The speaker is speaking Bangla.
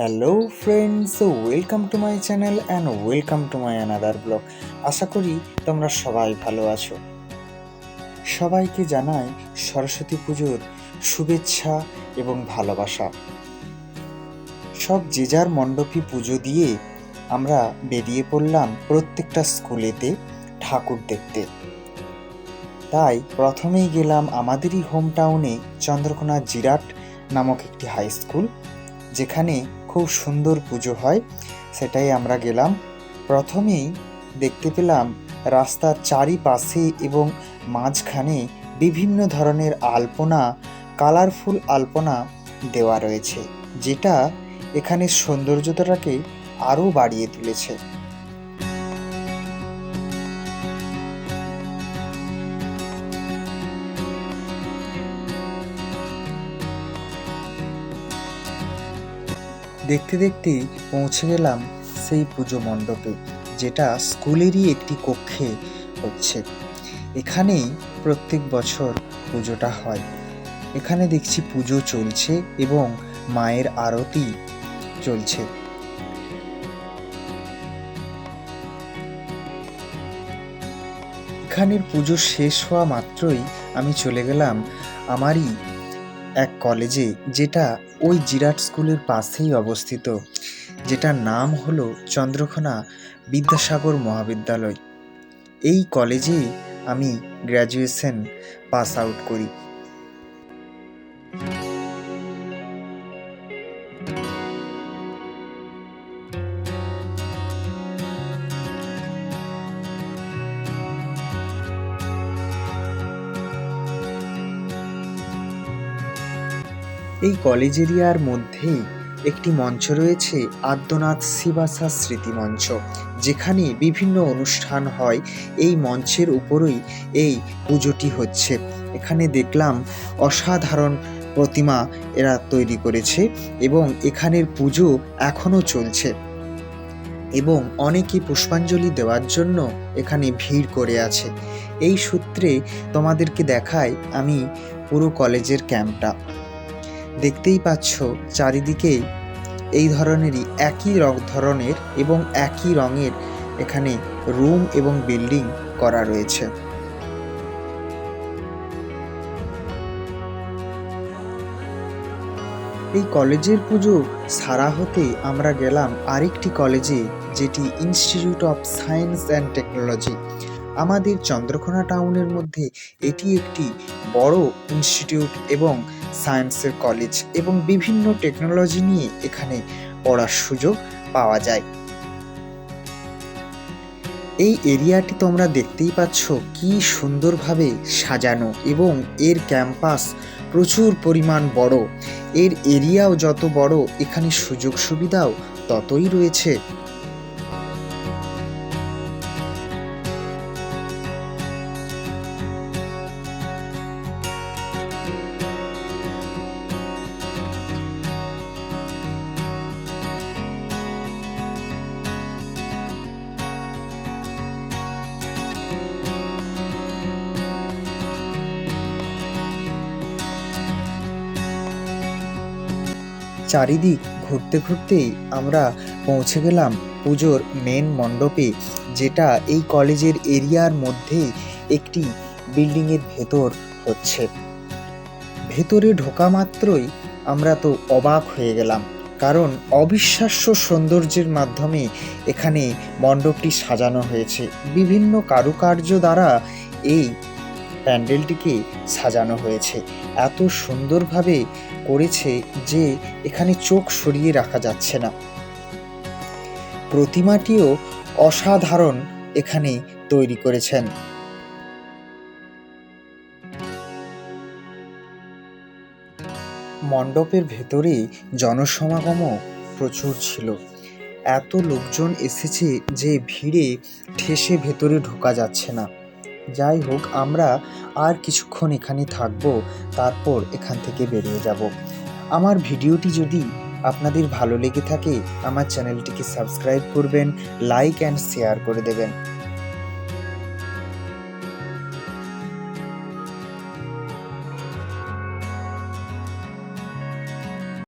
Hello friends welcome to my channel and welcome to my another blog আশা করি তোমরা সবাই ভালো আছো। সবাইকে জানাই সরস্বতী পুজোর শুভেচ্ছা এবং ভালোবাসা। সব যে যার মণ্ডপী পুজো দিয়ে আমরা বেরিয়ে পড়লাম প্রত্যেকটা স্কুলেতে ঠাকুর দেখতে। তাই প্রথমেই গেলাম আমাদেরই হোম টাউনে চন্দ্রকোনা জিরাট নামক একটি হাই স্কুল যেখানে খুব সুন্দর পুজো হয়, সেটাই আমরা গেলাম। প্রথমেই দেখতে পেলাম রাস্তার চারিপাশে এবং মাঝখানে বিভিন্ন ধরনের আলপনা, কালারফুল আলপনা দেওয়া রয়েছে, যেটা এখানে সৌন্দর্যতাটাকে আরও বাড়িয়ে তুলেছে। দেখতে দেখতে পৌঁছে গেলাম সেই পুজো মণ্ডপে, যেটা স্কুলেরই একটি কক্ষে হচ্ছে। এখানেই প্রত্যেক বছর পুজোটা হয়। এখানে দেখছি পুজো চলছে এবং মায়ের আরতি চলছে। এখানের পুজো শেষ হওয়া মাত্রই আমি চলে গেলাম আমারই এক কলেজে যেটা ওই জিরাট স্কুলের পাশেই অবস্থিত, যেটার নাম হলো চন্দ্রকোনা বিদ্যাসাগর মহাবিদ্যালয়। এই কলেজেই আমি গ্র্যাজুয়েশন পাস আউট করি। এই কলেজ এরিয়ার মধ্যেই একটি মঞ্চ রয়েছে, আদ্যনাথ শিবাসা স্মৃতি মঞ্চ। যেখানে বিভিন্ন অনুষ্ঠান হয়। এই মঞ্চের উপরই এই পুজোটি হচ্ছে। এখানে দেখলাম অসাধারণ প্রতিমা এরা তৈরি করেছে এবং এখানের পুজো এখনও চলছে। এবং অনেকে পুষ্পাঞ্জলি দেওয়ার জন্য এখানে ভিড় করে আছে। এই সূত্রে তোমাদেরকে দেখাই আমি পুরো কলেজের ক্যাম্পটা। দেখতেই পাচ্ছ চারিদিকেই এই ধরনেরই একই ধরনের এবং একই রঙের এখানে রুম এবং বিল্ডিং করা রয়েছে। এই কলেজের পুজো সারা হতে আমরা গেলাম আরেকটি কলেজে, যেটি institute of science and technology আমাদের চন্দ্রকোনা টাউনের মধ্যে এটি একটি বড় ইনস্টিটিউট এবং সায়েন্সের কলেজ এবং বিভিন্ন টেকনোলজি নিয়ে এখানে পড়ার সুযোগ পাওয়া যায়। এই এরিয়াটি তোমরা দেখতেই পাচ্ছ কি সুন্দরভাবে সাজানো এবং এর ক্যাম্পাস প্রচুর পরিমাণ বড়। এর এরিয়াও যত বড়, এখানে সুযোগ সুবিধাও ততই রয়েছে। চারিদিক ঘুরতে ঘুরতেই আমরা পৌঁছে গেলাম পুজোর মেন মণ্ডপে, যেটা এই কলেজের এরিয়ার মধ্যেই একটি বিল্ডিংয়ের ভেতর হচ্ছে। ভেতরে ঢোকা মাত্রই আমরা তো অবাক হয়ে গেলাম, কারণ অবিশ্বাস্য সৌন্দর্যের মাধ্যমে এখানে মণ্ডপটি সাজানো হয়েছে। বিভিন্ন কারুকার্য দ্বারা এই প্যান্ডেলটিকে সাজানো হয়েছে। এত সুন্দরভাবে করেছে যে এখানে চোখ সরিয়ে রাখা যাচ্ছে না। প্রতিমাটিও অসাধারণ এখানে তৈরি করেছেন। মণ্ডপের ভেতরে জনসমাগমও প্রচুর ছিল। এত লোকজন এসেছে যে ভিড়ে ঠেসে ভেতরে ঢোকা যাচ্ছে না। যাই হোক, আমরা আর কিছুক্ষণ এখানে থাকব, তারপর এখান থেকে বেরিয়ে যাব। আমার ভিডিওটি যদি আপনাদের ভালো লেগে থাকে, আমার চ্যানেলটিকে সাবস্ক্রাইব করবেন, লাইক অ্যান্ড শেয়ার করে দেবেন।